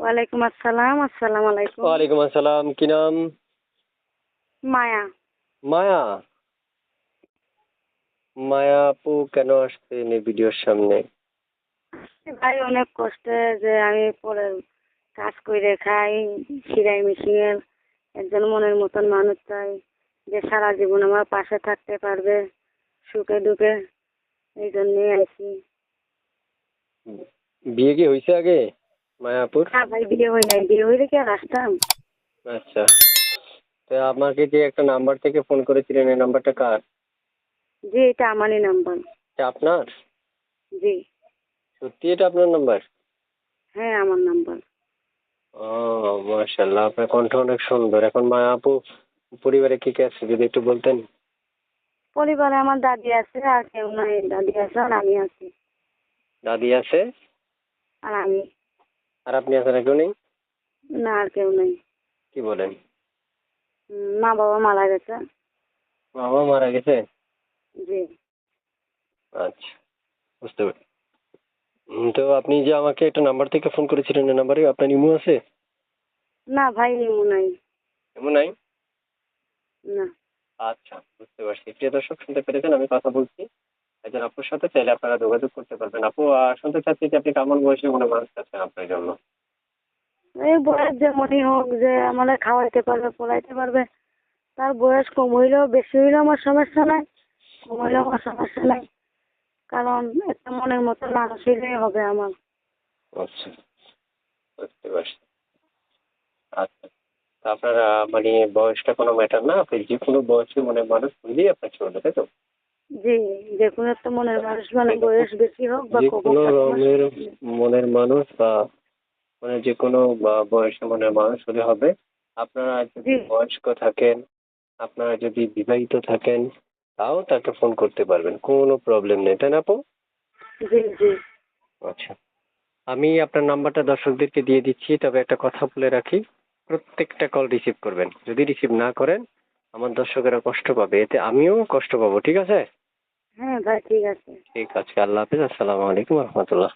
ওয়ালাইকুম আসসালাম আসসালামু আলাইকুম। ওয়ালাইকুম আসসালাম কি নাম? মায়া। মায়া? মায়া আপু কেন আসছেন এই ভিডিওর সামনে? ভাই অনেক কষ্টে যে আমি পরে কাজ করে খাই সিলাই মেশিনের একজন মনের মতন মানুষ চাই যে সারা জীবন আমার পাশে থাকতে পারবে সুখে দুঃখে এই জন্যই আইছি। বিয়ে কি হয়েছে আগে? মায়াপুর? না ভাই বিয়ে হয়ে নাই বিয়ে হইলে কি আর আসতাম। আচ্ছা। তো আমাকে যে একটা নাম্বার থেকে ফোন করেছিলেন এই নাম্বারটা কার? জি এটা আমারই নাম্বার। এটা আপনার? জি। সত্যি এটা আপনার নাম্বার? হ্যাঁ আমার নাম্বার। ও মাশাল্লাহ আপনার কণ্ঠ অনেক সুন্দর। এখন মায়া আপু পরিবারে কে কে আছে যদি একটু বলতেন? পরিবারে আমার দাদি আছে আর কেউ নাই। দাদি আছে আর আমি আছি। দাদি আছে? আর আমি। আর আপনি আছেন কেউ নেই? না আর কেউ নেই। কি বলেন? মা বাবা মারা গেছে। বাবা মারা গেছে? জি। আচ্ছা বুঝতে পারি তো আপনি যে আমাকে একটা নাম্বার থেকে ফোন করেছিলেন এই নাম্বারে আপনার ইমো আছে? না ভাই নিমু নাই। ইমো নাই? না। আচ্ছা বুঝতে পারছি। প্রিয় দর্শক শুনতে পেরেছেন আমি কথা বলছি। একজন আপুর সাথে চাইলে আপনারা যোগাযোগ করতে পারবেন। আপু আহ, শুনতে চাচ্ছি যে আপনি কেমন বয়সে মনে মানুষ চাচ্ছেন আপনার জন্য? এই বয়স যে যেমনই হোক যে আমাদের খাওয়াইতে পারবে পড়াইতে পারবে তার বয়স কম হইলেও বেশি হইলেও আমার সমস্যা নাই কম হইলেও আমার সমস্যা নাই। কারণ একটা মনের মতো মানুষ হইলেই হবে আমার। আচ্ছা বুঝতে পারছি। আচ্ছা তা আপনার আহ, মানে বয়সটা কোনো ম্যাটার না আপনি যে কোনো বয়সে মনে মানুষ হইলেই আপনার চলবে তাই তো? জি যে কোনো একটা মনের মানুষ মানে বয়স বেশি হোক বা যে কোনো রঙের মনের মানুষ বা মানে যে কোনো বয়সে মনের মানুষ হলে হবে। আপনারা যদি জি। বয়স্ক থাকেন আপনারা যদি বিবাহিত থাকেন তাও তাকে ফোন করতে পারবেন। কোনো প্রবলেম নেই তাই না আপু? জি জি। আচ্ছা। আমি আপনার নাম্বারটা দর্শকদেরকে দিয়ে দিচ্ছি তবে একটা কথা বলে রাখি। প্রত্যেকটা কল রিসিভ করবেন। যদি রিসিভ না করেন আমার দর্শকেরা কষ্ট পাবে। এতে আমিও কষ্ট পাবো ঠিক আছে? হ্যাঁ ভাই ঠিক আছে। ঠিক আছে আল্লাহ হাফিজ আসসালামু আলাইকুম রহমতুল্লাহ।